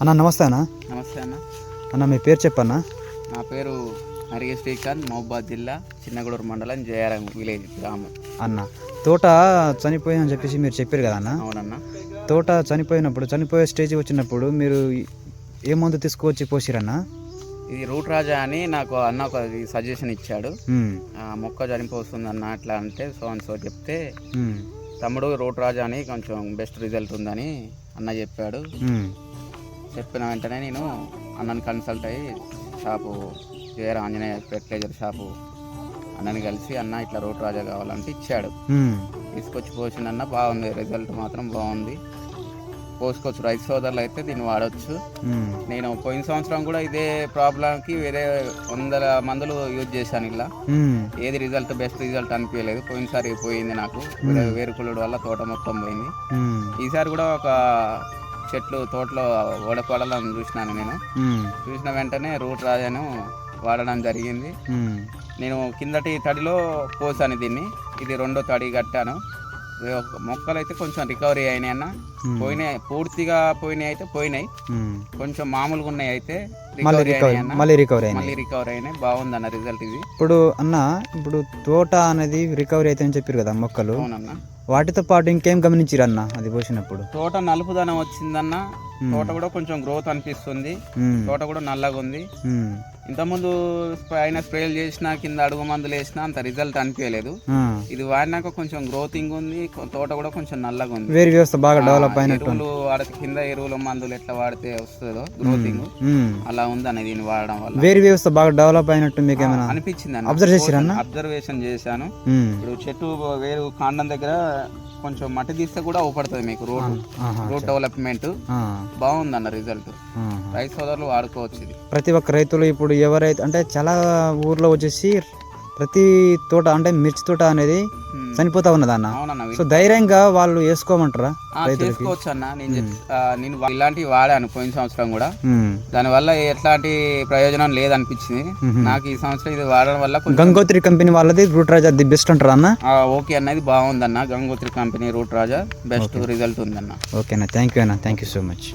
అన్న నమస్తే అన్న. నమస్తే అన్న. అన్న మీ పేరు చెప్పన్నా? నా పేరు హరిగే శ్రీకాంత్ మహబాద్ జిల్లా చిన్నగూడూరు మండలం జయారం విలేజ్ గ్రామం. అన్న తోట చనిపోయిందని చెప్పేసి మీరు చెప్పారు కదా అన్న? అవునన్న. తోట చనిపోయినప్పుడు చనిపోయే స్టేజ్ వచ్చినప్పుడు మీరు ఏ మందు తీసుకువచ్చి పోసిరన్న? ఇది రూట్ రాజా అని నాకు అన్న ఒక సజెషన్ ఇచ్చాడు. ఆ మొక్క చనిపోతుంది అన్న అట్లా అంటే సో అండ్ సో చెప్తే తమ్ముడు రూట్ రాజా అని కొంచెం బెస్ట్ రిజల్ట్ ఉందని అన్న చెప్పాడు. చెప్పిన వెంటనే నేను అన్నని కన్సల్ట్ అయ్యి షాపు జయర ఆంజనేయ ఫెర్టిలైజర్ షాపు అన్నని కలిసి అన్న ఇట్లా రూట్ రాజా కావాలంటే ఇచ్చాడు. తీసుకొచ్చి పోసిందన్న బాగుంది రిజల్ట్ మాత్రం బాగుంది. పోసుకోవచ్చు రైతు సోదరులు అయితే దీన్ని వాడచ్చు. నేను పోయిన సంవత్సరం కూడా ఇదే ప్రాబ్లంకి వేరే వందల మందులు యూజ్ చేశాను ఇలా. ఏది రిజల్ట్ బెస్ట్ రిజల్ట్ అనిపించలేదు. పోయినసారి పోయింది నాకు. వేరే వేరుకులుడు వల్ల తోట మొత్తం పోయింది. ఈసారి కూడా ఒక చెట్లు తోటలో ఓడపడాలని చూసినాను నేను. చూసిన వెంటనే రూట్ రాజాను వాడడం జరిగింది. నేను కిందటి తడిలో పోసాను దీన్ని. ఇది రెండో తడి కట్టాను. మొక్కలు అయితే కొంచెం రికవరీ అయినాయి అన్న. పోయినాయి పూర్తిగా పోయినాయి అయితే పోయినాయి. కొంచెం మామూలుగా ఉన్నాయి అయితే మళ్ళీ రికవరీ మళ్ళీ రికవరీ అయినాయి. బాగుంది అన్న రిజల్ట్ ఇది. ఇప్పుడు అన్న ఇప్పుడు తోట అనేది రికవరీ అయితే అని చెప్పారు కదా మొక్కలు. అవునన్న. వాటితో పాటు ఇంకేం గమనించారు అన్న అది పోసినప్పుడు? తోట నలుపుదనం వచ్చిందన్న. తోట కూడా కొంచెం గ్రోత్ అనిపిస్తుంది. తోట కూడా నల్లగా ఉంది ఇంతకుముందు పైన స్ప్రేలు చేసినా కింద అడుగు మందులు వేసినా అంత రిజల్ట్ అనిపించలేదు. ఇది వాడినాక కొంచెం గ్రోతింగ్ ఉంది తోట కూడా కొంచెం నల్లగా ఉంది వేరు వ్యవస్థ బాగా డెవలప్ అయినట్టు వాడితే కింద ఎరువులు మందులు ఎట్లా వాడితే వస్తుందో గ్రోతింగ్. అలా ఉంది అన్న దీన్ని వాడడం వల్ల వేరు వ్యవస్థ బాగా డెవలప్ అయినట్టు మీకు ఏమైనా అనిపించింది చేసిర్రా అన్న? అబ్జర్వేషన్ చేశాను. ఇప్పుడు చెట్టు వేరు కాండం దగ్గర కొంచెం మట్టి తీస్తే కూడా ఊపడుతుంది మీకు రోడ్. Road development. బాగుంది అన్న రిజల్ట్. రైతు సోదరులు వాడుకోవచ్చు ఇది ప్రతి ఒక్క రైతులు ఇప్పుడు ఎవరైతే అంటే చాలా ఊర్లో వచ్చేసి ప్రతి తోట అంటే మిర్చి తోట అనేది. చనిపోతా ఉన్నది అన్న అవునన్న సో ధైర్యంగా వాళ్ళు వేసుకోమంటారా చేసుకోవచ్చు అన్న నేను నేను ఇలాంటివి వాడాను పోయిన సంవత్సరం కూడా. దానివల్ల ఎట్లాంటి ప్రయోజనం లేదనిపించింది. నాకు ఈ సంవత్సరం ఇది వాడడం వల్ల గంగోత్రి కంపెనీ వాళ్ళది రూట్ రాజా ది బెస్ట్ అంటారా అన్న ఓకే అన్నది బాగుందన్న. Gangotri company root Raja best result ఉందన్న. ఓకేనా థ్యాంక్ యూ అన్న థ్యాంక్ యూ సో మచ్.